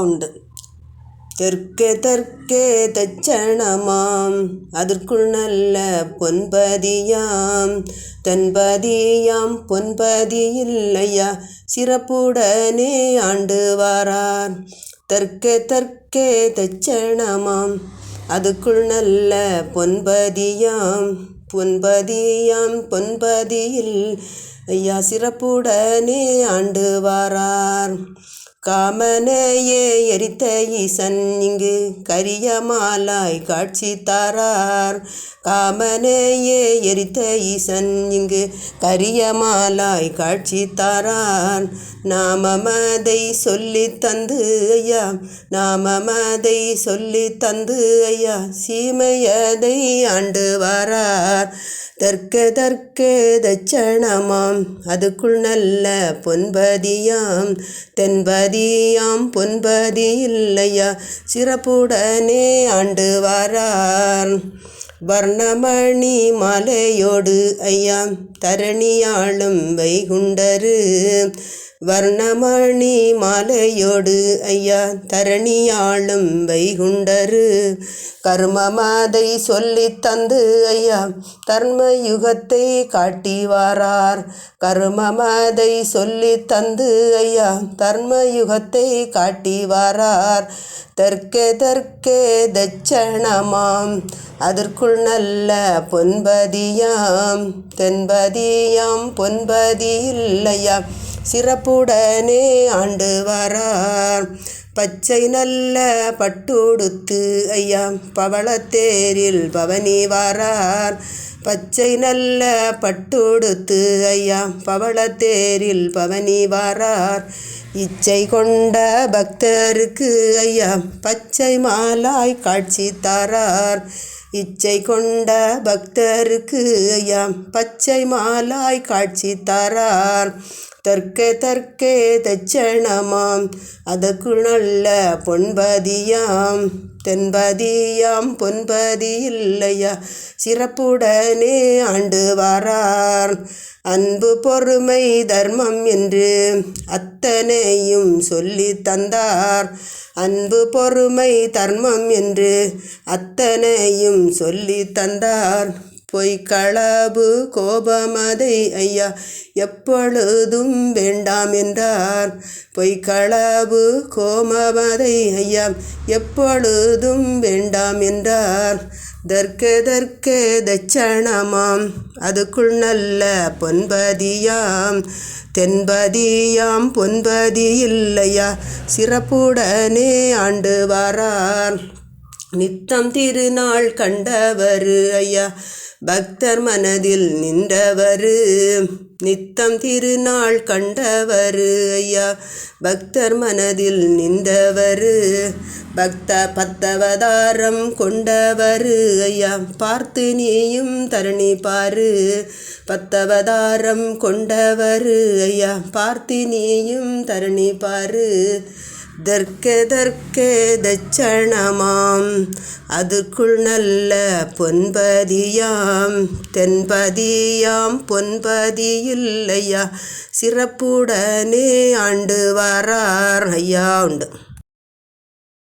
உண்டு. தெற்கே தெற்கே தச்சணமாம் அதற்குள் நல்ல பொன்பதியாம். தன்பதியாம் பொன்பதி இல்லையா? சிறப்புடனே ஆண்டு வாரார். தெற்கே தெற்கே தச்சணமாம் அதுக்குள் நல்ல பொன்பதியாம். பொன்பதியாம் பொன்பதியில் ஐயா சிறப்புடனே ஆண்டு வாரார். காமனையே எரித்த ஈசன் இங்கு கரிய மாலாய் காட்சி தாரார். காமனையே எரித்த ஈசன் இங்கு கரிய மாலாய் காட்சி தாரார். நாமமதை சொல்லி தந்து ஐயா நாமமதை சொல்லி தந்து ஐயா சீமையதை ஆண்டு வாரார். தர்க்க தர்க்க தச்சணமாம் அதுக்குள் நல்ல பொன்பதியாம் தென்பதி தென்பதியாம் பொன்பதி இல்லையா? சிறப்புடனே ஆண்டு வாரார். வர்ணமணி மாலையோடு ஐயா தரணியாளும் வைகுண்டரு. வர்ணமணி மாலையோடு ஐயா தரணியாளும் வைகுண்டரு. கர்மமதை சொல்லி தந்து ஐயா தர்மயுகத்தை காட்டிவாரார் காட்டி வாரார். சொல்லி தந்து ஐயா தர்மயுகத்தை காட்டிவாரார் காட்டி வாரார். தற்கே தற்கே தட்சணமாம். அதற்குள் நல்ல பொன்பதியாம். தென்பதியாம் பொன்பதி இல்லையா சிறப்புடனே ஆண்டு வரார். பச்சை நல்ல பட்டுடுத்து ஐயா பவளத்தேரில் பவனி வாரார். பச்சை நல்ல பட்டுடுத்து ஐயா பவளத்தேரில் பவனி வாரார். இச்சை கொண்ட பக்தருக்கு ஐயா பச்சை மாலாய் காட்சி தாரார். இச்சை கொண்ட பக்தருக்கு ஐயா பச்சை மாலாய் காட்சி தாரார். தற்கே தற்கே தச்சணமாம் அதற்குள் நல்ல பொன்பதியாம். தென்பதியாம் பொன்பதி இல்லையா? சிறப்புடனே ஆண்டு வாரார். அன்பு பொறுமை தர்மம் என்று அத்தனையும் சொல்லி தந்தார். அன்பு பொறுமை தர்மம் என்று அத்தனையும் சொல்லி தந்தார். பொய்க்களவு கோபமதை ஐயா எப்பொழுதும் வேண்டாம் என்றார். பொய்க்களவு கோமமதை ஐயா எப்பொழுதும் வேண்டாம் என்றார். தர்க்க தர்க்க தட்சணமாம் அதுக்குள் நல்ல பொன்பதியாம். தென்பதியாம் பொன்பதி இல்லையா சிறப்புடனே ஆண்டு வாரார். நித்தம் திருநாள் கண்டவர் ஐயா. பக்தர் மனதில் நின்றவர். நித்தம் திருநாள் கண்டவர் ஐயா. பக்தர் மனதில் நின்றவர். பக்த பத்தவதாரம் கொண்டவர் ஐயா. பார்த்து நீயும் தரணி பாரு. பத்தவதாரம் கொண்டவர் ஐயா. பார்த்து நீயும் தரணி பாரு. தர்க்க தர்க்க தட்சணமாம். அதுக்குள் நல்ல பொன்பதியாம். தென்பதியாம் பொன்பதியில்லையா? சிறப்புடனே ஆண்டு வரார். ஐயா உண்டு.